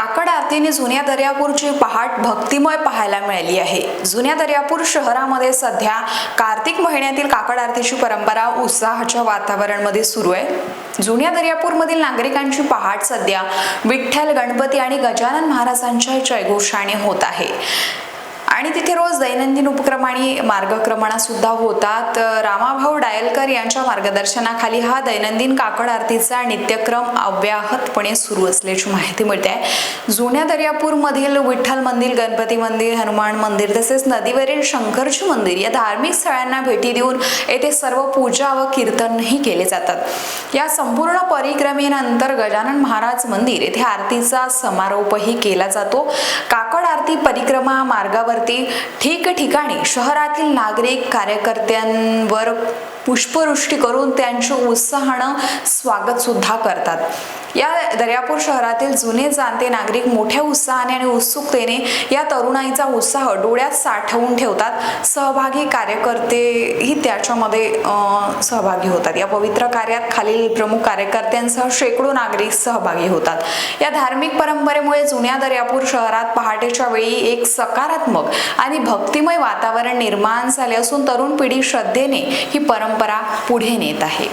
काकड आरतीने जुन्या दर्यापूरची पहाट भक्तिमय पाहायला मिळाली आहे. जुन्या दर्यापूर शहरामध्ये सध्या कार्तिक महिन्यातील काकड आरतीची परंपरा उत्साहाच्या वातावरणामध्ये सुरू आहे. जुन्या दर्यापूरमधील नागरिकांची पहाट सध्या विठ्ठल गणपती आणि गजानन महाराजांच्या जयघोषाने होत आहे. आणि तिथे रोज दैनंदिन उपक्रम आणि मार्गक्रमणा सुद्धा होतात रामाभाऊ डायलकर यांच्या मार्गदर्शनाखाली हा दैनंदिन काकड आरतीचा नित्यक्रम अव्याहतपणे सुरू असल्याची माहिती मिळते. आहे जुन्या दर्यापूरमधील विठ्ठल मंदिर गणपती मंदिर हनुमान मंदिर तसेच नदीवरील शंकरजी मंदिर या धार्मिक स्थळांना भेटी देऊन येथे सर्व पूजा व कीर्तनही केले जातात. या संपूर्ण परिक्रमेनंतर गजानन महाराज मंदिर येथे आरतीचा समारोपही केला जातो. काकड आरती परिक्रमा मार्गावरती ठिकठिकाणी शहरातील नागरिक कार्यकर्त्यांवर पुष्पवृष्टी करून त्यांचे उत्साहानं स्वागतसुद्धा करतात. या दर्यापूर शहरातील जुने जाणते नागरिक मोठ्या उत्साहाने आणि उत्सुकतेने या तरुणाईचा उत्साह डोळ्यात साठवून ठेवतात. सहभागी कार्यकर्तेही त्याच्यामध्ये सहभागी होतात. या पवित्र कार्यात खालील प्रमुख कार्यकर्त्यांसह शेकडो नागरिक सहभागी होतात. या धार्मिक परंपरेमुळे जुन्या दर्यापूर शहरात पहाटेच्या वेळी एक सकारात्मक आणि भक्तिमय वातावरण निर्माण झाले असून तरुण पिढी श्रद्धेने ही परंपरा पुढे नेत आहे.